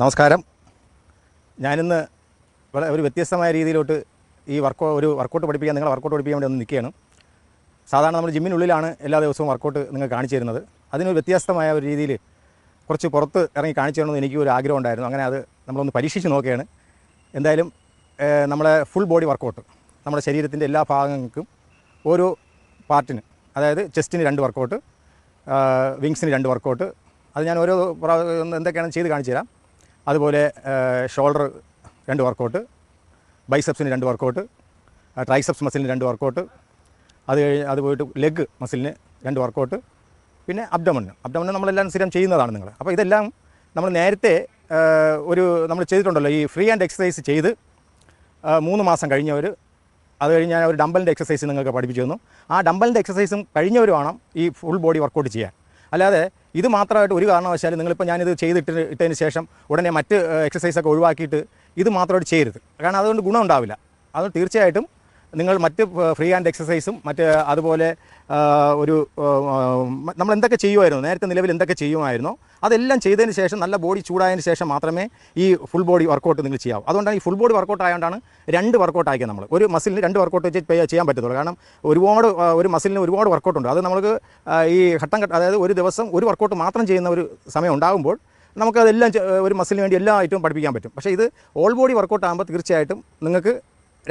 നമസ്കാരം. ഞാനിന്ന് വളരെ ഒരു വ്യത്യസ്തമായ രീതിയിലോട്ട് ഈ വർക്ക് ഒരു വർക്കൗട്ട് പഠിപ്പിക്കാൻ നിങ്ങളെ വർക്കൗട്ട് പഠിപ്പിക്കാൻ വേണ്ടി ഒന്ന് നിൽക്കുകയാണ്. സാധാരണ നമ്മൾ ജിമ്മിനുള്ളിലാണ് എല്ലാ ദിവസവും വർക്കൗട്ട് നിങ്ങൾ കാണിച്ചു തരുന്നത്. അതിനൊരു വ്യത്യസ്തമായ ഒരു രീതിയിൽ കുറച്ച് പുറത്ത് ഇറങ്ങി കാണിച്ചു തരണമെന്ന് എനിക്ക് ഒരു ആഗ്രഹം ഉണ്ടായിരുന്നു. അങ്ങനെ അത് നമ്മളൊന്ന് പരീക്ഷിച്ച് നോക്കുകയാണ്. എന്തായാലും നമ്മളെ ഫുൾ ബോഡി വർക്കൗട്ട് നമ്മുടെ ശരീരത്തിന്റെ എല്ലാ ഭാഗങ്ങൾക്കും ഓരോ പാർട്ടിന് അതായത് ചെസ്റ്റിന് രണ്ട് വർക്കൗട്ട് വിങ്സിന് രണ്ട് വർക്കൗട്ട് അത് ഞാൻ ഓരോ എന്തൊക്കെയാണ് ചെയ്ത് കാണിച്ചു തരാം. അതുപോലെ ഷോൾഡർ രണ്ട് വർക്കൗട്ട് ബൈസെപ്സിന് രണ്ട് വർക്കൗട്ട് ട്രൈസെപ്സ് മസിലിന് രണ്ട് വർക്കൗട്ട് അത് കഴിഞ്ഞ് അത് പോയിട്ട് ലെഗ് മസിലിന് രണ്ട് വർക്കൗട്ട് പിന്നെ അബ്ഡമണ് അബ്ഡമണ് നമ്മളെല്ലാം സ്ഥിരം ചെയ്യുന്നതാണ് നിങ്ങൾ. അപ്പോൾ ഇതെല്ലാം നമ്മൾ നേരത്തെ ഒരു നമ്മൾ ചെയ്തിട്ടുണ്ടല്ലോ ഈ ഫ്രീ ആൻഡ് എക്സസൈസ് ചെയ്ത് മൂന്ന് മാസം കഴിഞ്ഞവർ അത് കഴിഞ്ഞ് ഞാൻ ഒരു ഡമ്പലിന്റെ എക്സസൈസ് നിങ്ങൾക്ക് പഠിപ്പിച്ചു തന്നു. ആ ഡമ്പലിന്റെ എക്സസൈസും കഴിഞ്ഞവർ വേണം ഈ ഫുൾ ബോഡി വർക്കൗട്ട് ചെയ്യാൻ. അല്ലാതെ ഇത് മാത്രമായിട്ട് ഒരു കാരണവശാലും നിങ്ങളിപ്പോൾ ഞാനിത് ചെയ്തിട്ട് ഇട്ടതിന് ശേഷം ഉടനെ മറ്റ് എക്സസൈസൊക്കെ ഒഴിവാക്കിയിട്ട് ഇത് മാത്രമായിട്ട് ചെയ്യരുത്. കാരണം അതുകൊണ്ട് ഗുണമുണ്ടാവില്ല അത് തീർച്ചയായിട്ടും നിങ്ങൾ മറ്റ് ഫ്രീ ഹാൻഡ് എക്സസൈസും മറ്റ് അതുപോലെ ഒരു നമ്മൾ എന്തൊക്കെ ചെയ്യുമായിരുന്നു? നേരത്തെ നിലവിൽ എന്തൊക്കെ ചെയ്യുമായിരുന്നോ? അതെല്ലാം ചെയ്തതിന് ശേഷം നല്ല ബോഡി ചൂടായതിന് ശേഷം മാത്രമേ ഈ ഫുൾ ബോഡി വർക്കൗട്ട് നിങ്ങൾ ചെയ്യാവൂ. അതുകൊണ്ടാണ് ഈ ഫുൾ ബോഡി വർക്കൗട്ട് ആയതുകൊണ്ടാണ് രണ്ട് വർക്കൗട്ട് ആക്കിയത് നമ്മൾ ഒരു മസിലിന് രണ്ട് വർക്കൗട്ട് വെച്ച് ചെയ്യാൻ പറ്റത്തുള്ളൂ. കാരണം ഒരുപാട് ഒരു മസിലിന് ഒരുപാട് വർക്കൗട്ട് ഉണ്ട്. അത് നമുക്ക് ഈ ഘട്ടം ഘട്ടം അതായത് ഒരു ദിവസം ഒരു വർക്കൗട്ട് മാത്രം ചെയ്യുന്ന ഒരു സമയം ഉണ്ടാകുമ്പോൾ നമുക്കതെല്ലാം ഒരു മസിലിന് വേണ്ടി എല്ലാ ഐറ്റവും പഠിപ്പിക്കാൻ പറ്റും. പക്ഷേ ഇത് ഓൾ ബോഡി വർക്കൗട്ട് ആകുമ്പോൾ തീർച്ചയായിട്ടും നിങ്ങൾക്ക്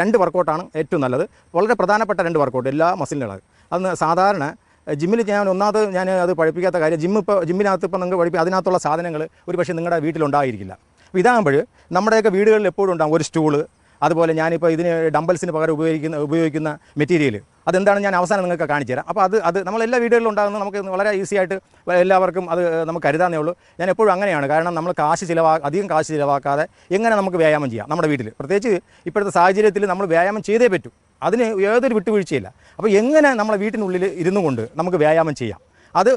രണ്ട് വർക്കൗട്ടാണ് ഏറ്റവും നല്ലത്. വളരെ പ്രധാനപ്പെട്ട രണ്ട് വർക്കൗട്ട് എല്ലാ മസിലിനുള്ളത് അത് സാധാരണ ജിമ്മിൽ ഞാൻ ഒന്നാമത് ഞാൻ അത് പഠിപ്പിക്കാത്ത കാര്യം ജിമ്മ് ഇപ്പോൾ ജിമ്മിനകത്ത് ഇപ്പോൾ നിങ്ങൾക്ക് പഠിപ്പിക്കുക അതിനകത്തുള്ള സാധനങ്ങൾ ഒരു പക്ഷേ നിങ്ങളുടെ വീട്ടിലുണ്ടായിരിക്കില്ല. അപ്പോൾ ഇതാകുമ്പോൾ നമ്മുടെയൊക്കെ വീടുകളിൽ എപ്പോഴും ഉണ്ടാകും ഒരു സ്റ്റൂൾ അതുപോലെ ഞാനിപ്പോൾ ഇതിന് ഡംബൽസിന് പകരം ഉപയോഗിക്കുന്ന ഉപയോഗിക്കുന്ന മെറ്റീരിയൽ അതെന്താണ് ഞാൻ അവസാനം നിങ്ങൾക്ക് കാണിച്ചു തരാം. അപ്പോൾ അത് അത് നമ്മളെല്ലാ വീടുകളിലും ഉണ്ടാകുന്ന നമുക്ക് വളരെ ഈസി ആയിട്ട് എല്ലാവർക്കും അത് നമുക്ക് കരുതാന്നേ ഉള്ളൂ. ഞാൻ എപ്പോഴും അങ്ങനെയാണ്. കാരണം നമ്മൾ കാശ് ചിലവാ അധികം കാശ് ചിലവാക്കാതെ എങ്ങനെ നമുക്ക് വ്യായാമം ചെയ്യാം നമ്മുടെ വീട്ടിൽ പ്രത്യേകിച്ച് ഇപ്പോഴത്തെ സാഹചര്യത്തിൽ നമ്മൾ വ്യായാമം ചെയ്തേ പറ്റൂ. അതിന് ഏതൊരു വിട്ടുവീഴ്ചയില്ല. അപ്പോൾ എങ്ങനെ നമ്മളെ വീട്ടിനുള്ളിൽ ഇരുന്നു കൊണ്ട് നമുക്ക് വ്യായാമം ചെയ്യാം? അത്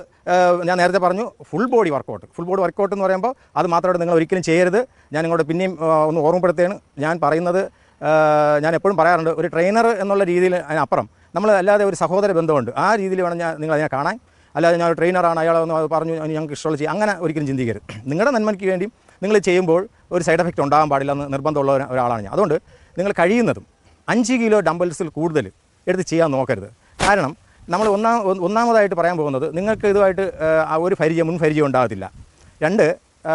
ഞാൻ നേരത്തെ പറഞ്ഞു full body workout full body workout എന്ന് പറയുമ്പോൾ അത് മാത്രമായിട്ട് നിങ്ങൾ ഒരിക്കലും ചെയ്യരുത്. ഞാൻ നിങ്ങളോട് പിന്നെയും ഒന്ന് ഓർമ്മപ്പെടുത്തുകയാണ്. ഞാൻ പറയുന്നത് ഞാൻ എപ്പോഴും പറയാറുണ്ട് ഒരു ട്രെയിനർ എന്നുള്ള രീതിയിൽ അതിനപ്പുറം. നമ്മൾ അല്ലാതെ ഒരു സഹോദര ബന്ധമുണ്ട്. ആ രീതിയിൽ വേണം ഞാൻ നിങ്ങൾ അതിനെ കാണാൻ. അല്ലാതെ ഞാൻ ഒരു ട്രെയിനറാണ് അയാളൊന്ന് പറഞ്ഞു "ഇനി ഞങ്ങൾക്ക് ഇഷ്ടമുള്ള ചെയ്യും. അങ്ങനെ ഒരിക്കലും ചിന്തിക്കരുത്. നിങ്ങളുടെ നന്മയ്ക്ക് വേണ്ടി നിങ്ങൾ ചെയ്യുമ്പോൾ ഒരു സൈഡ് എഫക്റ്റ് ഉണ്ടാകാൻ പാടില്ല എന്ന് നിർബന്ധമുള്ള ഒരാളാണ് ഞാൻ. അതുകൊണ്ട് നിങ്ങൾ കഴിയുന്നതും അഞ്ച് കിലോ ഡംബൽസിൽ കൂടുതൽ എടുത്ത് ചെയ്യാൻ നോക്കരുത്. കാരണം നമ്മൾ ഒന്നാം ഒന്നാമതായിട്ട് പറയാൻ പോകുന്നത് നിങ്ങൾക്ക് ഇതുമായിട്ട് ഒരു പരിചയം മുൻ പരിചയം ഉണ്ടാകത്തില്ല. രണ്ട്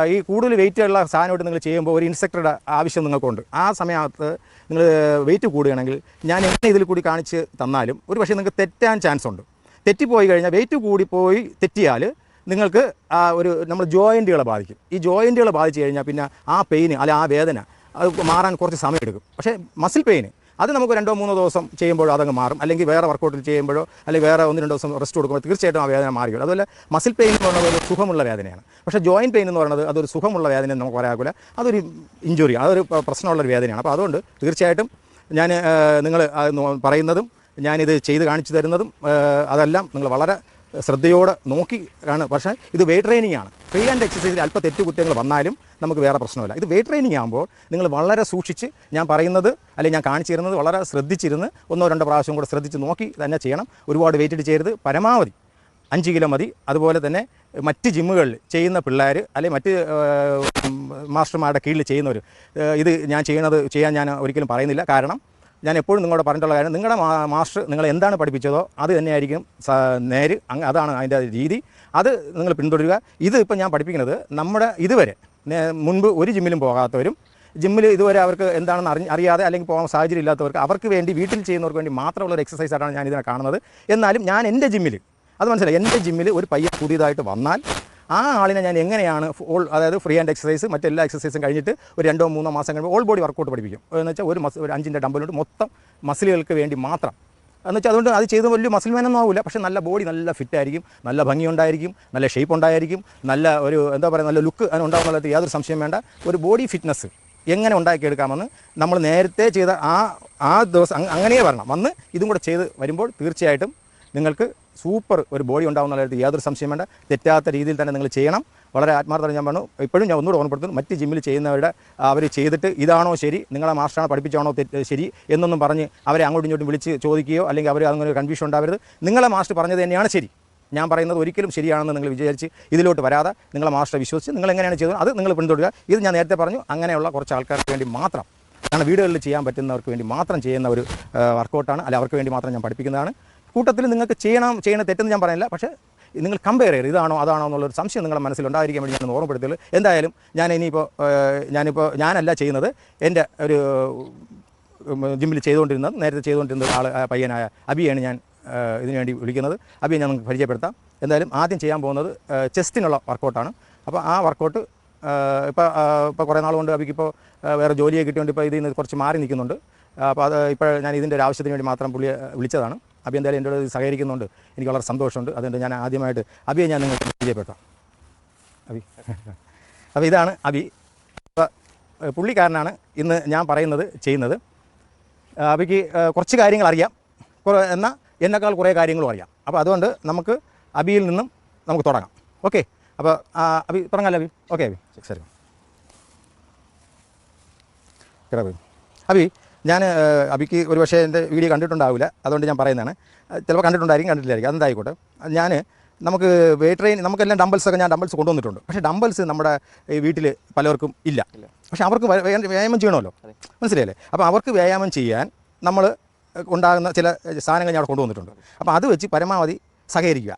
ഈ കൂടുതൽ വെയിറ്റ് ഉള്ള സാധനമായിട്ട് നിങ്ങൾ ചെയ്യുമ്പോൾ ഒരു ഇൻസ്ട്രക്ടറുടെ ആവശ്യം നിങ്ങൾക്കുണ്ട്. ആ സമയത്ത് നിങ്ങൾ വെയിറ്റ് കൂടുകയാണെങ്കിൽ ഞാൻ എങ്ങനെ ഇതിൽ കൂടി കാണിച്ച് തന്നാലും ഒരു പക്ഷേ നിങ്ങൾക്ക് തെറ്റാൻ ചാൻസ് ഉണ്ട്. തെറ്റിപ്പോയി കഴിഞ്ഞാൽ വെയിറ്റ് കൂടിപ്പോയി തെറ്റിയാൽ നിങ്ങൾക്ക് ആ ഒരു നമ്മൾ ജോയിന്റുകളെ ബാധിക്കും. ഈ ജോയിന്റുകളെ ബാധിച്ചു കഴിഞ്ഞാൽ പിന്നെ ആ പെയിന് അല്ല ആ വേദന അത് മാറാൻ കുറച്ച് സമയം എടുക്കും പക്ഷേ മസിൽ പെയിന് അത് നമുക്ക് രണ്ടോ മൂന്നോ ദിവസം ചെയ്യുമ്പോഴോ അതങ്ങ് മാറും. അല്ലെങ്കിൽ വേറെ വർക്കൗട്ടിൽ ചെയ്യുമ്പോഴോ അല്ലെങ്കിൽ വേറെ ഒന്ന് രണ്ട് ദിവസം റെസ്റ്റ് കൊടുക്കുമ്പോൾ തീർച്ചയായിട്ടും ആ വേദന മാറിയുള്ളൂ അതുപോലെ മസിൽ പെയിൻ എന്ന് പറയുന്നത് ഒരു സുഖമുള്ള വേദനയാണ്. പക്ഷേ ജോയിന്റ് പെയിൻ എന്ന് പറയുന്നത് അതൊരു സുഖമുള്ള വേദന നമുക്ക് പറയാകില്ല അതൊരു ഇഞ്ചുറി അതൊരു പ്രശ്നമുള്ള പ്രശ്നമുള്ളൊരു വേദനയാണ്. അപ്പോൾ അതുകൊണ്ട് തീർച്ചയായിട്ടും ഞാൻ നിങ്ങൾ പറയുന്നതും ഞാനിത് ചെയ്ത് കാണിച്ചു തരുന്നതും അതെല്ലാം നിങ്ങൾ വളരെ ശ്രദ്ധയോടെ നോക്കി ആണ് പക്ഷേ ഇത് വെയിറ്റ് ട്രെയിനിങ് ആണ്. ഫ്രീ ആൻഡ് എക്സസൈസിൽ അല്പ തെറ്റുകുറ്റങ്ങൾ വന്നാലും നമുക്ക് വേറെ പ്രശ്നമില്ല. ഇത് വെയിറ്റ് ട്രെയിനിങ് ആകുമ്പോൾ നിങ്ങൾ വളരെ സൂക്ഷിച്ച് ഞാൻ പറയുന്നത് അല്ലെങ്കിൽ ഞാൻ കാണിച്ചു തരുന്നത് വളരെ ശ്രദ്ധിച്ചിരുന്ന് ഒന്നോ രണ്ടോ പ്രാവശ്യം കൂടെ ശ്രദ്ധിച്ച് നോക്കി തന്നെ ചെയ്യണം. ഒരുപാട് വെയിറ്റ് ചെയ്യരുത്. പരമാവധി അഞ്ച് കിലോ മതി. അതുപോലെ തന്നെ മറ്റ് ജിമ്മുകളിൽ ചെയ്യുന്ന പിള്ളേർ അല്ലെങ്കിൽ മറ്റ് മാസ്റ്റർമാരുടെ കീഴിൽ ചെയ്യുന്നവർ ഇത് ഞാൻ ചെയ്യുന്നത് ചെയ്യാൻ ഞാൻ ഒരിക്കലും പറയുന്നില്ല. കാരണം ഞാൻ എപ്പോഴും നിങ്ങളോട് പറഞ്ഞിട്ടുള്ള കാര്യം നിങ്ങളുടെ മാസ്റ്റർ നിങ്ങൾ എന്താണ് പഠിപ്പിച്ചതോ അത് തന്നെയായിരിക്കും നേര് അതാണ് അതിന്റെ രീതി. അത് നിങ്ങൾ പിന്തുടരുക. ഇത് ഇപ്പം ഞാൻ പഠിപ്പിക്കുന്നത് നമ്മുടെ ഇതുവരെ മുൻപ് ഒരു ജിമ്മിലും പോകാത്തവരും ജിമ്മിൽ ഇതുവരെ അവർക്ക് എന്താണെന്ന് അറിഞ്ഞ് അറിയാതെ അല്ലെങ്കിൽ പോകാൻ സാഹചര്യം ഇല്ലാത്തവർക്ക് അവർക്ക് വേണ്ടി വീട്ടിൽ ചെയ്യുന്നവർക്ക് വേണ്ടി മാത്രമുള്ള ഒരു എക്സസൈസ് ആയിട്ടാണ് ഞാൻ ഇതിനെ കാണുന്നത്. എന്നാലും ഞാൻ എന്റെ ജിമ്മിൽ അത് മനസ്സിലായി? എന്റെ ജിമ്മിൽ ഒരു പയ്യൻ പുതിയതായിട്ട് വന്നാൽ ആ ആളിനെ ഞാൻ എങ്ങനെയാണ് ഓൾ അതായത് ഫ്രീ ആൻഡ് എക്സസൈസ് മറ്റെല്ലാ എക്സസൈസും കഴിഞ്ഞിട്ട് ഒരു രണ്ടോ മൂന്നോ മാസം കഴിയുമ്പോൾ ഓൾ ബോഡി വർക്കൗട്ട് പഠിപ്പിക്കും. എന്ന് വെച്ചാൽ ഒരു മസ് ഒരു അഞ്ചിന്റെ ഡമ്പലോട്ട് മൊത്തം മസിലുകൾക്ക് വേണ്ടി മാത്രം. എന്ന് വെച്ചാൽ അതുകൊണ്ട് അത് ചെയ്ത് വലിയ മസിൽ മാനൊന്നും ആവില്ല പക്ഷേ നല്ല ബോഡി നല്ല ഫിറ്റ് ആയിരിക്കും നല്ല ഭംഗി ഉണ്ടായിരിക്കും നല്ല ഷേപ്പ് ഉണ്ടായിരിക്കും നല്ല ഒരു എന്താ പറയുക നല്ല ലുക്ക് അതിനുണ്ടാവുന്നത് യാതൊരു സംശയം വേണ്ട. ഒരു ബോഡി ഫിറ്റ്നസ് എങ്ങനെ ഉണ്ടാക്കിയെടുക്കാമെന്ന് നമ്മൾ നേരത്തെ ചെയ്ത ആ ആ ദിവസം അങ്ങനെയേ അങ്ങനെ വരണം. വന്ന് ഇതും കൂടെ ചെയ്ത് വരുമ്പോൾ തീർച്ചയായിട്ടും നിങ്ങൾക്ക് സൂപ്പർ ഒരു ബോഡി ഉണ്ടാവുന്ന യാതൊരു സംശയം വേണ്ട. തെറ്റാത്ത രീതിയിൽ തന്നെ നിങ്ങൾ ചെയ്യണം. വളരെ ആത്മാർത്ഥം ഞാൻ പറഞ്ഞു. ഇപ്പോഴും ഞാൻ ഒന്നുകൂടെ ഓർമ്മപ്പെടുത്തുന്നു. മറ്റ് ജിമ്മിൽ ചെയ്യുന്നവരുടെ അവർ ചെയ്തിട്ട് ഇതാണോ ശരി? നിങ്ങളെ മാസ്റ്ററാണ് പഠിപ്പിച്ചാണോ ശരി എന്നൊന്നും പറഞ്ഞ് അവരെ അങ്ങോട്ടും ഇങ്ങോട്ടും വിളിച്ച് ചോദിക്കുകയോ അല്ലെങ്കിൽ അവർ അങ്ങനെ കൺഫ്യൂഷൻ ഉണ്ടാവരുത്. നിങ്ങളെ മാസ്റ്റർ പറഞ്ഞത് തന്നെയാണ് ശരി. ഞാൻ പറയുന്നത് ഒരിക്കലും ശരിയാണെന്ന് നിങ്ങൾ വിചാരിച്ച് ഇതിലോട്ട് വരാതെ നിങ്ങളെ മാസ്റ്റർ വിശ്വസിച്ച് നിങ്ങൾ എങ്ങനെയാണ് ചെയ്തത് അത് നിങ്ങൾ പിന്തുടരുക. ഇത് ഞാൻ നേരത്തെ പറഞ്ഞു. അങ്ങനെയുള്ള കുറച്ച് ആൾക്കാർക്ക് വേണ്ടി മാത്രം. കാരണം വീടുകളിൽ ചെയ്യാൻ പറ്റുന്നവർക്ക് വേണ്ടി മാത്രം ചെയ്യുന്ന ഒരു വർക്കൗട്ടാണ് അല്ല അവർക്ക് വേണ്ടി മാത്രം ഞാൻ പഠിപ്പിക്കുന്നതാണ്. കൂട്ടത്തിൽ നിങ്ങൾക്ക് ചെയ്യണം ചെയ്യണ തെറ്റെന്ന് ഞാൻ പറയുന്നില്ല. പക്ഷേ നിങ്ങൾ കമ്പയർ ചെയ്യരുത്. ഇതാണോ അതാണോ എന്നുള്ളൊരു സംശയം നിങ്ങളുടെ മനസ്സിൽ ഉണ്ടായിരിക്കാൻ വേണ്ടി ഞാൻ ഓർമ്മപ്പെടുത്തുള്ളൂ എന്തായാലും ഞാൻ ഇനിയിപ്പോൾ ഞാനിപ്പോൾ ഞാനല്ല ചെയ്യുന്നത്. എന്റെ ഒരു ജിമ്മിൽ ചെയ്തുകൊണ്ടിരുന്നത് നേരത്തെ ചെയ്തുകൊണ്ടിരുന്ന ആൾ പയ്യനായ അബിയാണ് ഞാൻ ഇതിനുവേണ്ടി ഇതിനു വേണ്ടി വിളിക്കുന്നത്. അബിയെ ഞാൻ നിങ്ങൾക്ക് പരിചയപ്പെടുത്താം. എന്തായാലും ആദ്യം ചെയ്യാൻ പോകുന്നത് ചെസ്റ്റിനുള്ള വർക്കൗട്ടാണ് അപ്പോൾ ആ വർക്കൗട്ട് ഇപ്പോൾ ഇപ്പോൾ കുറേ നാൾ കൊണ്ട് അബിക്ക് ഇപ്പോൾ വേറെ ജോലിയെ കിട്ടിയോണ്ട് ഇപ്പോൾ ഇതിൽ നിന്ന് കുറച്ച് മാറി നിൽക്കുന്നുണ്ട്. അപ്പോൾ അത് ഇപ്പോൾ ഞാൻ ഇതിന്റെ ഒരു ആവശ്യത്തിന് വേണ്ടി മാത്രം പുള്ളിയെ വിളിച്ചതാണ്. അബി എന്തായാലും എന്റെ കൂടെ സഹകരിക്കുന്നുണ്ട്. എനിക്ക് വളരെ സന്തോഷമുണ്ട്. അതുകൊണ്ട് ഞാൻ ആദ്യമായിട്ട് അബിയെ ഞാൻ നിങ്ങൾക്ക് പരിചയപ്പെടുത്താം. അബി. അപ്പോൾ ഇതാണ് അബി. പുള്ളിക്കാരനാണ് ഇന്ന് ഞാൻ പറയുന്നത് ചെയ്യുന്നത്. അബിക്ക് കുറച്ച് കാര്യങ്ങൾ അറിയാം. കുറേ എന്നാൽ എന്നെക്കാൾ കുറേ കാര്യങ്ങളും അറിയാം. അപ്പോൾ അതുകൊണ്ട് നമുക്ക് അബിയിൽ നിന്നും നമുക്ക് തുടങ്ങാം. ഓക്കെ? അപ്പോൾ അബി തുടങ്ങാമല്ലോ അബി? ഓക്കെ അബി. ശരി. അബി അബി ഞാൻ അബിക്ക് ഒരു പക്ഷേ എന്റെ വീഡിയോ കണ്ടിട്ടുണ്ടാവില്ല. അതുകൊണ്ട് ഞാൻ പറയുന്നതാണ്. ചിലപ്പോൾ കണ്ടിട്ടുണ്ടായിരിക്കും കണ്ടിട്ടില്ലായിരിക്കും. അതെന്തായിക്കോട്ടെ. ഞാൻ നമുക്ക് വെയിറ്റ് ട്രെയിൻ നമുക്കെല്ലാം ഡംബൽസ് ഒക്കെ ഞാൻ ഡംബൽസ് കൊണ്ടുവന്നിട്ടുണ്ട്. പക്ഷേ ഡംബൽസ് നമ്മുടെ ഈ വീട്ടിൽ പലർക്കും ഇല്ല. പക്ഷേ അവർക്ക് വ്യായാമം ചെയ്യണമല്ലോ. മനസ്സിലായില്ലേ? അപ്പോൾ അവർക്ക് വ്യായാമം ചെയ്യാൻ നമ്മൾ ഉണ്ടാകുന്ന ചില സാധനങ്ങൾ ഞാൻ അവിടെ കൊണ്ടുവന്നിട്ടുണ്ട്. അപ്പോൾ അത് വെച്ച് പരമാവധി സഹകരിക്കുക.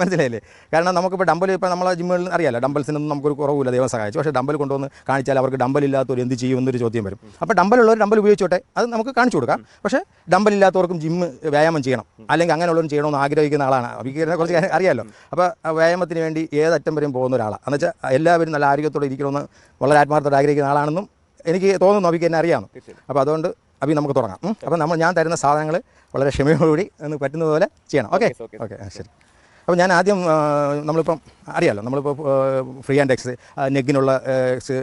മനസ്സിലായില്ലേ? കാരണം നമുക്കിപ്പോൾ ഡമ്പൽ ഇപ്പോൾ നമ്മളെ ജിമ്മുകളിൽ അറിയാലോ ഡമ്പൽസിനൊന്നും നമുക്കൊരു കുറവില്ല ദൈവം സഹായിച്ചു. പക്ഷേ ഡമ്പൽ കൊണ്ടുവന്ന് കാണിച്ചാൽ അവർക്ക് ഡമ്പൽ ഇല്ലാത്തവർ എന്ത് ചെയ്യും എന്നൊരു ചോദ്യം വരും. അപ്പോൾ ഡമ്പലുള്ളവർ ഡമ്പൽ ഉപയോഗിച്ചോട്ടെ അത് നമുക്ക് കാണിച്ചു കൊടുക്കാം. പക്ഷേ ഡമ്പൽ ഇല്ലാത്തവർക്കും ജിമ്മ് വ്യായാമം ചെയ്യണം. അല്ലെങ്കിൽ അങ്ങനെയുള്ളവരും ചെയ്യണമെന്ന് ആഗ്രഹിക്കുന്ന ആളാണ്. അഭിക്ക് കുറച്ച് അറിയാമല്ലോ അപ്പോൾ വ്യായാമത്തിന് വേണ്ടി ഏതറ്റം വരെയും പോകുന്ന ഒരാളാണ് എന്ന് വെച്ചാൽ എല്ലാവരും നല്ല ആരോഗ്യത്തോടെ ഇരിക്കണമെന്ന് വളരെ ആത്മാർത്ഥത്തോടെ ആഗ്രഹിക്കുന്ന ആളാണെന്നും എനിക്ക് തോന്നുന്നു അഭിക്ക് എന്നെ അറിയാമെന്ന് അപ്പോൾ അതുകൊണ്ട് അഭി നമുക്ക് തുടങ്ങാം. അപ്പം അപ്പോൾ നമ്മൾ ഞാൻ തരുന്ന സാധനങ്ങൾ വളരെ ക്ഷമയോടുകൂടി എന്ന് പറ്റുന്നത് പോലെ ചെയ്യണം. ഓക്കെ? ഓക്കെ ശരി. അപ്പോൾ ഞാൻ ആദ്യം നമ്മളിപ്പം അറിയാമല്ലോ നമ്മളിപ്പോൾ ഫ്രീ ആൻഡ് എക്സസൈസ് നെഗിനുള്ള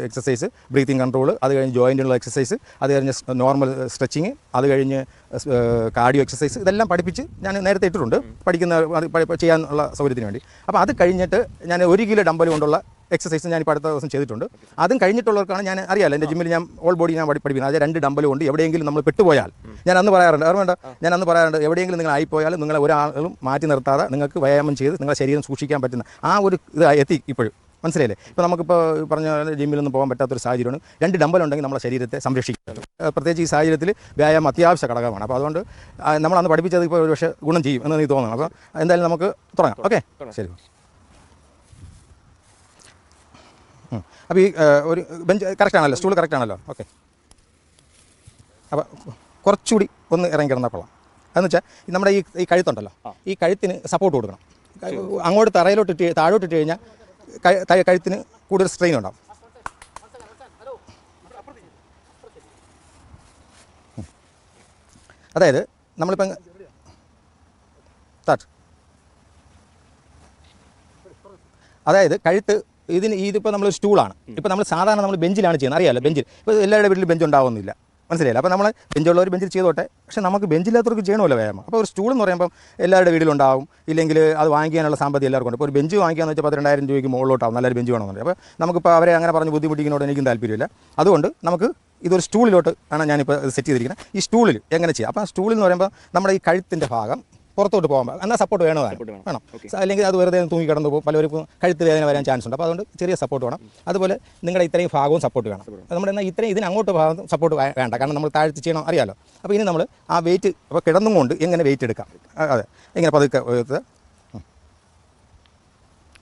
എക്സസൈസ് ബ്രീത്തിങ് കൺട്രോൾ അത് കഴിഞ്ഞ് ജോയിന്റിനുള്ള എക്സസൈസ് അത് കഴിഞ്ഞ് നോർമൽ സ്ട്രെച്ചിങ് അത് കഴിഞ്ഞ് കാർഡിയോ എക്സസൈസ് ഇതെല്ലാം പഠിപ്പിച്ച് ഞാൻ നേരത്തെ ഇട്ടിട്ടുണ്ട്. പഠിക്കുന്ന ചെയ്യാനുള്ള സൗകര്യത്തിന് വേണ്ടി. അപ്പോൾ അത് കഴിഞ്ഞിട്ട് ഞാൻ ഒരു കിലോ ഡമ്പൽ കൊണ്ടുള്ള എക്സസൈസ് ഞാൻ ഇപ്പോൾ അടുത്ത ദിവസം ചെയ്തിട്ടുണ്ട്. അതും കഴിഞ്ഞിട്ടുള്ളവർക്കാണ് ഞാൻ അറിയാലോ എന്റെ ജിമ്മിൽ ഞാൻ ഓൾ ബോഡി ഞാൻ പഠി- പഠിപ്പിക്കുന്നത്. അതായത് രണ്ട് ഡമ്പലും ഉണ്ട്. എവിടെയെങ്കിലും നമ്മൾ പെട്ടുപോയാൽ ഞാൻ അന്ന് പറയാറുണ്ട് ഓർമ്മയുണ്ട് ഞാൻ അന്ന് പറയാറുണ്ട് എവിടെയെങ്കിലും നിങ്ങൾ ആയിപ്പോയാൽ നിങ്ങളെ ഒരാളും മാറ്റി നിർത്താതെ നിങ്ങൾക്ക് വ്യായാമം ചെയ്ത് നിങ്ങളുടെ ശരീരം സൂക്ഷിക്കാൻ പറ്റുന്ന ആ ഒരു ഇത് എത്തി ഇപ്പോഴും. മനസ്സിലായില്ലേ? ഇപ്പോൾ നമുക്കിപ്പോൾ പറഞ്ഞ ജിമ്മിൽ ജിമ്മിലൊന്നും പോകാൻ പറ്റാത്തൊരു സാഹചര്യമാണ്. രണ്ട് ഡമ്പൽ ഉണ്ടെങ്കിൽ നമ്മളെ ശരീരത്തെ സംരക്ഷിക്കും ഏഹ് പ്രത്യേകിച്ച് ഈ സാഹചര്യത്തിൽ വ്യായാമം അത്യാവശ്യ ഘടകമാണ്. അപ്പോൾ അതുകൊണ്ട് നമ്മൾ നമ്മളന്ന് പഠിപ്പിച്ചത് ഇപ്പോൾ ഒരു പക്ഷേ ഗുണം ചെയ്യും എന്ന് എനിക്ക് തോന്നുന്നു. അപ്പോൾ എന്തായാലും നമുക്ക് തുടങ്ങാം. ഓക്കെ? ശരി. അപ്പോൾ ഈ ഒരു ബെഞ്ച് കറക്റ്റ് ആണല്ലോ സ്റ്റൂൾ കറക്റ്റ് ആണല്ലോ. ഓക്കെ അപ്പോൾ കുറച്ചുകൂടി ഒന്ന് ഇറങ്ങി കിടന്നാൽ കൊള്ളാം. അതെന്ന് വെച്ചാൽ നമ്മുടെ ഈ ഈ കഴുത്തുണ്ടല്ലോ ഈ കഴുത്തിന് സപ്പോർട്ട് കൊടുക്കണം. അങ്ങോട്ട് തറയിലോട്ട് ഇട്ട് താഴോട്ട് ഇട്ട് കഴിഞ്ഞാൽ കഴ- കഴുത്തിന് കൂടുതൽ സ്ട്രെയിൻ ഉണ്ടാവും. അതായത് നമ്മളിപ്പം സ്റ്റാർട്ട് അതായത് കഴുത്ത് ഇതിന് ഇതിപ്പോൾ നമ്മൾ സ്റ്റൂളാണ്. ഇപ്പോൾ നമ്മൾ സാധാരണ നമ്മൾ ബെഞ്ചിലാണ് ചെയ്യുന്നത്. അറിയാമല്ലോ ബെഞ്ചിൽ ഇപ്പോൾ എല്ലാവരുടെ വീട്ടിലും ബെഞ്ച് ഉണ്ടാവുന്നില്ല. മനസ്സിലായില്ല? അപ്പോൾ നമ്മൾ ബെഞ്ചുള്ളവർ ബെഞ്ചിൽ ചെയ്തോട്ടെ. പക്ഷേ നമുക്ക് ബെഞ്ചില്ലാത്തവർക്ക് ചെയ്യണമല്ലോ വ്യായാമം. അപ്പോൾ ഒരു സ്റ്റൂൾ എന്ന് പറയുമ്പോൾ എല്ലാവരുടെ വീട്ടിലുണ്ടാവും ഇല്ലെങ്കിൽ അത് വാങ്ങിക്കാനുള്ള സാമ്പത്തികം എല്ലാവർക്കും ഉണ്ട്. ഇപ്പോൾ ഒരു ബെഞ്ച് വാങ്ങിക്കാന്ന് വെച്ചാൽ പന്ത്രണ്ടായിരം രൂപയ്ക്ക് മുകളിലോട്ടാവും. നല്ലൊരു ബെഞ്ച് വേണമെന്നുണ്ട് അപ്പോൾ നമുക്കിപ്പോൾ അവരെ അങ്ങനെ പറഞ്ഞ് ബുദ്ധിമുട്ടിക്കുന്നതോട് എനിക്കും താല്പര്യമില്ല. അതുകൊണ്ട് നമുക്ക് ഇതൊരു സ്റ്റൂളിലോട്ട് ആണ് ഞാനിപ്പോൾ സെറ്റ് ചെയ്തിരിക്കുന്നത്. ഈ സ്റ്റൂളിൽ എങ്ങനെ ചെയ്യാം? അപ്പോൾ സ്റ്റൂളിൽ എന്ന് പറയുമ്പോൾ നമ്മുടെ ഈ കഴുത്തിന്റെ ഭാഗം പുറത്തോട്ട് പോകാൻ എന്നാൽ സപ്പോർട്ട് വേണോ വേണം. അല്ലെങ്കിൽ അത് വെറുതെ തൂങ്ങി കിടന്നു പോകും പലർക്കും കഴുത്ത് വേദന വരാൻ ചാൻസ് ഉണ്ട്. അപ്പോൾ അതുകൊണ്ട് ചെറിയ സപ്പോർട്ട് വേണം. അതുപോലെ നിങ്ങളുടെ ഇത്രയും ഭാഗവും സപ്പോർട്ട് വേണം. നമ്മൾ നമ്മുടെ എന്നാൽ ഇത്രയും ഇതിന് അങ്ങോട്ട് ഭാഗം സപ്പോർട്ട് വേണ്ട. കാരണം നമ്മൾ താഴ്ത്തി ചെയ്യണം അറിയാലോ. അപ്പോൾ ഇനി നമ്മൾ ആ വെയിറ്റ് അപ്പോൾ കിടന്നും കൊണ്ട് എങ്ങനെ വെയിറ്റ് എടുക്കാം? അതെ. എങ്ങനെ പതുക്കെ.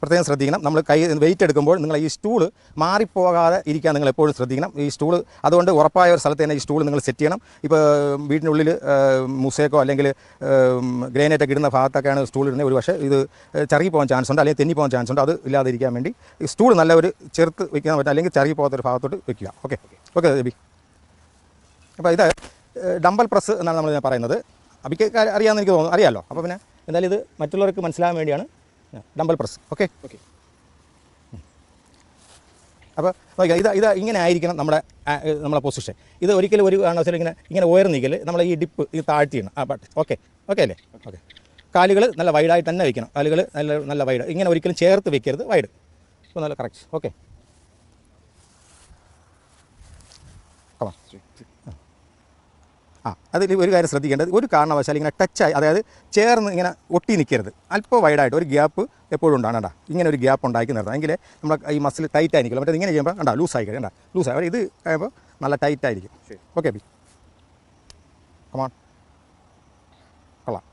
പ്രത്യേകം ശ്രദ്ധിക്കണം. നമ്മൾ കൈ വെയിറ്റ് എടുക്കുമ്പോൾ നിങ്ങൾ ഈ സ്റ്റൂൾ മാറിപ്പോകാതെ ഇരിക്കാൻ നിങ്ങൾ എപ്പോഴും ശ്രദ്ധിക്കണം. ഈ സ്റ്റൂൾ അതുകൊണ്ട് ഉറപ്പായ ഒരു സ്ഥലത്ത് തന്നെ ഈ സ്റ്റൂൾ നിങ്ങൾ സെറ്റ് ചെയ്യണം. ഇപ്പോൾ വീടിനുള്ളിൽ മുസേക്കോ അല്ലെങ്കിൽ ഗ്രേനേറ്റൊക്കെ ഇടുന്ന ഭാഗത്തൊക്കെയാണ് സ്റ്റൂൾ ഇടുന്നത്. ഒരു പക്ഷേ ഇത് ചെറുകി പോകാൻ ചാൻസ് ഉണ്ട് അല്ലെങ്കിൽ തെന്നി പോകാൻ ചാൻസ് ഉണ്ട്. അത് ഇല്ലാതിരിക്കാൻ വേണ്ടി സ്റ്റൂൾ നല്ല ഒരു ചെറുത്ത് വെക്കാൻ പറ്റും അല്ലെങ്കിൽ ചെറുകി പോകാത്തൊരു ഭാഗത്തോട്ട് വെക്കുക. ഓക്കെ. ഓക്കെ ബി അപ്പോൾ ഇത് ഡമ്പൽ പ്രസ് എന്നാണ് നമ്മൾ ഞാൻ പറയുന്നത്. അബിക്ക് അറിയാമെന്ന് എനിക്ക് തോന്നുന്നു. അറിയാമല്ലോ അപ്പോൾ പിന്നെ എന്തായാലും ഇത് മറ്റുള്ളവർക്ക് മനസ്സിലാകാൻ വേണ്ടിയാണ് ഡമ്പൽ പ്രസ് ഓക്കെ ഓക്കെ അപ്പോൾ നോക്കിയാൽ ഇത് ഇത് ഇങ്ങനെ ആയിരിക്കണം നമ്മുടെ നമ്മുടെ നമ്മളെ പൊസിഷൻ ഇത് ഒരിക്കലും ഒരു കാരണവശാലും ഇങ്ങനെ ഇങ്ങനെ ഉയർന്നിക്കൽ നമ്മൾ ഈ ഡിപ്പ് ഈ താഴ്ത്തിയാണ് ആ ബട്ട് ഓക്കെ ഓക്കെ അല്ലേ? ഓക്കെ കാലുകൾ നല്ല വൈഡായി തന്നെ വയ്ക്കണം കാലുകൾ നല്ല നല്ല വൈഡ് ഇങ്ങനെ ഒരിക്കലും ചേർത്ത് വയ്ക്കരുത് വൈഡ് അപ്പോൾ നല്ല കറക്റ്റ് ഓക്കെ കമാ ആ അതിൽ ഒരു കാര്യം ശ്രദ്ധിക്കേണ്ടത് ഒരു കാരണവശാലും ഇങ്ങനെ ടച്ചായി അതായത് ചേർന്ന് ഇങ്ങനെ ഒട്ടി നിൽക്കരുത്. അല്പം വൈഡായിട്ട് ഒരു ഗ്യാപ്പ് എപ്പോഴും ഉണ്ടാണ് കേട്ടോ ഇങ്ങനെ ഒരു ഗ്യാപ്പ് ഉണ്ടാക്കി നിർത്താം എങ്കിലേ നമ്മൾ ഈ മസിൽ ടൈറ്റ് ആയിരിക്കും മറ്റേ ഇങ്ങനെ ചെയ്യുമ്പോൾ കണ്ടാ ലൂസായി കഴിയും കണ്ടാ. ആയി. ഇത് കഴിയുമ്പോൾ നല്ല ടൈറ്റ് ആയിരിക്കും. ഓക്കെ ബി കമാൺ കൊള്ളാം.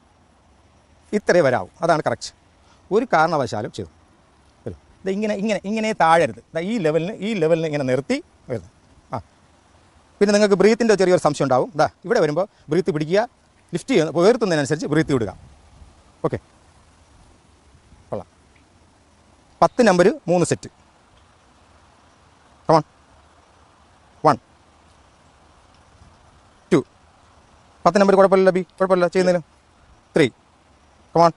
ഇത്രേ വരാവും. അതാണ് കറക്റ്റ് ഒരു കാരണവശാലും ചെയ്തു. ഇത് ഇങ്ങനെ ഇങ്ങനെ ഇങ്ങനെ താഴരുത്. ഈ ലെവലിന് ഈ ലെവലിന് ഇങ്ങനെ നിർത്തി വരുന്നു. ആ പിന്നെ നിങ്ങൾക്ക് ബ്രീത്തിന്റെ ചെറിയൊരു സംശയം ഉണ്ടാവും. ഇതാ ഇവിടെ വരുമ്പോൾ ബ്രീത്ത് പിടിക്കുക ലിഫ്റ്റ് ചെയ്യുന്ന ഉയർത്തുന്നതിനനുസരിച്ച് ബ്രീത്ത് വിടുക ഓക്കെ. കൊള്ളാം. പത്ത് നമ്പർ മൂന്ന് set. Come on one two പത്ത് നമ്പർ കുഴപ്പമില്ല ബി? കുഴപ്പമില്ല ചെയ്യുന്നതിന്? ത്രീ കമോൺ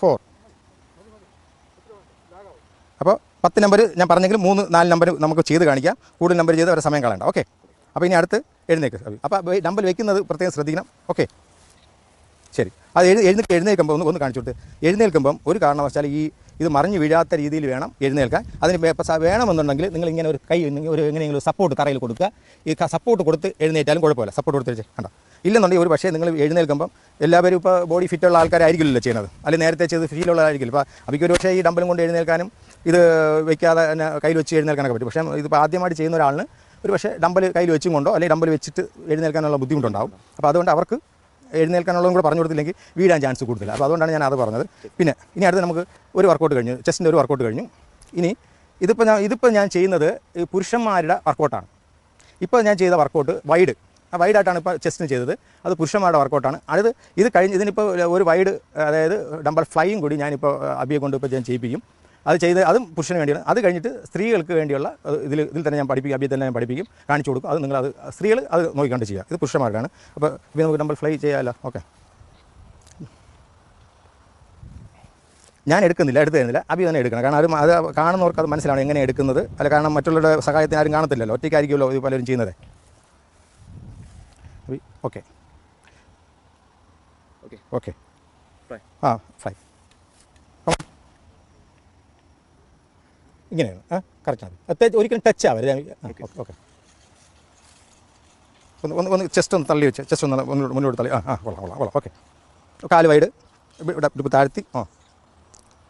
ഫോർ അപ്പോൾ പത്ത് നമ്പർ ഞാൻ പറഞ്ഞെങ്കിൽ മൂന്ന് നാല് നമ്പർ നമുക്ക് ചെയ്ത് കാണിക്കാം. കൂടുതൽ നമ്പർ ചെയ്ത് അവരെ സമയം കളയണ്ട. ഓക്കെ. അപ്പോൾ ഇനി അടുത്ത് എഴുന്നേക്ക്. അപ്പോൾ നമ്പർ വെക്കുന്നത് പ്രത്യേകം ശ്രദ്ധിക്കണം. ഓക്കെ. ശരി. അത് എഴു എഴുന്നേക്ക് എഴുന്നേൽക്കുമ്പോൾ ഒന്ന് ഒന്ന് കാണിച്ചു കൊടുത്ത് എഴുന്നേൽക്കുമ്പം ഒരു കാരണവശാൽ ഈ ഇത് മറിഞ്ഞു വീഴാത്ത രീതിയിൽ വേണം എഴുന്നേൽക്കാൻ. അതിന് വേണമെന്നുണ്ടെങ്കിൽ നിങ്ങൾ ഇങ്ങനെ ഒരു കൈ ഒരു എങ്ങനെയെങ്കിലും സപ്പോർട്ട് തറയിൽ കൊടുക്കുക. ഈ സപ്പോർട്ട് കൊടുത്ത് എഴുന്നേറ്റാലും കുഴപ്പമില്ല. സപ്പോർട്ട് കൊടുത്ത് കണ്ടോ? ഇല്ലെന്നുണ്ടെങ്കിൽ ഒരു പക്ഷേ നിങ്ങൾ എഴുന്നേൽക്കുമ്പം എല്ലാവരും ഇപ്പോൾ ബോഡി ഫിറ്റുള്ള ആൾക്കാരായിരിക്കില്ലല്ലോ ചെയ്യുന്നത്. അല്ലെങ്കിൽ നേരത്തെ ചെയ്ത് ഫീലുള്ളതായിരിക്കില്ല അപ്പോൾ അവയ്ക്ക് ഒരു പക്ഷേ ഈ ഡമ്പലും കൊണ്ട് എഴുന്നേൽക്കാനും ഇത് വെക്കാതെ തന്നെ കയ്യിൽ വെച്ച് എഴുന്നേൽക്കാനൊക്കെ പറ്റും. പക്ഷേ ഇതിപ്പോൾ ആദ്യമായിട്ട് ചെയ്യുന്ന ഒരാളിന് ഒരു പക്ഷേ ഡമ്പൽ കയ്യിൽ വെച്ചും കൊണ്ടോ അല്ലെങ്കിൽ ഡമ്പൽ വെച്ചിട്ട് എഴുന്നേൽക്കാനുള്ള ബുദ്ധിമുട്ടുണ്ടാവും. അപ്പോൾ അതുകൊണ്ട് അവർക്ക് എഴുന്നേൽക്കാനുള്ളതും കൂടെ പറഞ്ഞു കൊടുത്തില്ലെങ്കിൽ വീഴാൻ ചാൻസ് കൂടുതൽ അപ്പോൾ അതുകൊണ്ടാണ് ഞാൻ അത് പറഞ്ഞത്. പിന്നെ ഇനി അടുത്ത് നമുക്ക് ഒരു വർക്കൗട്ട് കഴിഞ്ഞു. ചെസ്റ്റിന്റെ ഒരു വർക്കൗട്ട് കഴിഞ്ഞു. ഇനി ഇതിപ്പോൾ ഞാൻ ഇതിപ്പോൾ ഞാൻ ചെയ്യുന്നത് പുരുഷന്മാരുടെ വർക്കൗട്ടാണ്. ഇപ്പോൾ ഞാൻ ചെയ്ത വർക്കൗട്ട് വൈഡ്. ആ വൈഡായിട്ടാണ് ഇപ്പോൾ ചെസ്റ്റിന് ചെയ്തത്. അത് പുരുഷന്മാരുടെ വർക്കൗട്ടാണ്. അടുത്ത് ഇത് കഴിഞ്ഞ് ഇതിനിപ്പോൾ ഒരു വൈഡ് അതായത് ഡമ്പൽ ഫ്ലൈയും കൂടി ഞാനിപ്പോൾ അബിയെ കൊണ്ട് ഇപ്പോൾ ഞാൻ ചെയ്യിപ്പിക്കും. അത് ചെയ്ത് അതും പുരുഷന് വേണ്ടിയാണ് അത് കഴിഞ്ഞിട്ട് സ്ത്രീകൾക്ക് വേണ്ടിയുള്ള ഇതിൽ ഇതിൽ തന്നെ ഞാൻ പഠിപ്പിക്കും അബിയെ തന്നെ ഞാൻ പഠിപ്പിക്കും കാണിച്ചു കൊടുക്കും. അത് നിങ്ങൾ അത് സ്ത്രീകൾ അത് നോക്കിക്കൊണ്ട് ചെയ്യുക. ഇത് പുരുഷന്മാരുടെയാണ് അപ്പോൾ ഇപ്പം നമുക്ക് നമ്മൾ ഫ്ലൈ ചെയ്യാമല്ലോ. ഓക്കെ. ഞാൻ എടുക്കുന്നില്ല എടുത്തു തരുന്നില്ല. അബി തന്നെ എടുക്കണം. കാരണം അത് അത് കാണുന്നവർക്ക് അത് മനസ്സിലാണ് എങ്ങനെ എടുക്കുന്നത്. അല്ല കാരണം മറ്റുള്ളവരുടെ സഹായത്തിന് ആരും കാണത്തില്ലല്ലോ. ഒറ്റയ്ക്കായിരിക്കുമല്ലോ ഇത് പലരും ചെയ്യുന്നത്. അബി ഓക്കെ. ഓക്കെ. ആ ഫ്ലൈ ഇങ്ങനെയാണ്. ആ കറക്റ്റാണ് അത്യാവശ്യം ഒരിക്കലും ടച്ച് ആവരുത്. ഓക്കെ ഓക്കെ ഒന്ന് ഒന്ന് ഒന്ന് ചെസ്റ്റ് ഒന്ന് തള്ളി വെച്ച്. ചെസ്റ്റ് ഒന്ന് മുന്നോട്ട് മുന്നോട്ട് തള്ളി. ആ ആ കൊള്ളാം കൊള്ളാം കൊള്ളാം. ഓക്കെ കാൽ വൈഡ് ഇവിടെ ഇപ്പോൾ താഴ്ത്തി. ആ.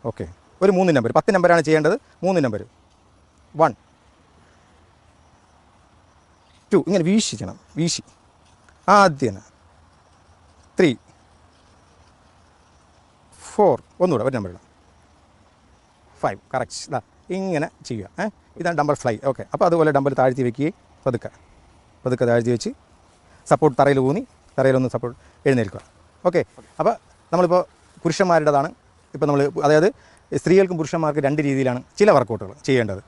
ഓക്കെ ഒരു മൂന്ന് നമ്പർ പത്ത് നമ്പറാണ് ചെയ്യേണ്ടത്. മൂന്ന് നമ്പർ വൺ ടു ഇങ്ങനെ വീശി ചെയ്യണം വീശി. ആദ്യം ത്രീ ഫോർ ഒന്നുകൂടെ ഒരു നമ്പർ ഇടാം. ഫൈവ് കറക്റ്റ് ഇതാ. ഇങ്ങനെ ചെയ്യുക. ഏഹ് ഇതാണ് ഡമ്പർ ഫ്ലൈ ഓക്കെ അപ്പോൾ അതുപോലെ ഡംബൽ താഴ്ത്തി വെക്കുകയും പതുക്കെ. പതുക്കെ താഴ്ത്തി വെച്ച് സപ്പോർട്ട് തറയിൽ ഊന്നി തറയിലൊന്ന് സപ്പോർട്ട് എഴുന്നേൽക്കുക. ഓക്കെ അപ്പോൾ നമ്മളിപ്പോൾ പുരുഷന്മാരുടേതാണ്. ഇപ്പോൾ നമ്മൾ അതായത് സ്ത്രീകൾക്കും പുരുഷന്മാർക്കും രണ്ട് രീതിയിലാണ് ചില വർക്കൗട്ടുകൾ ചെയ്യേണ്ടത്.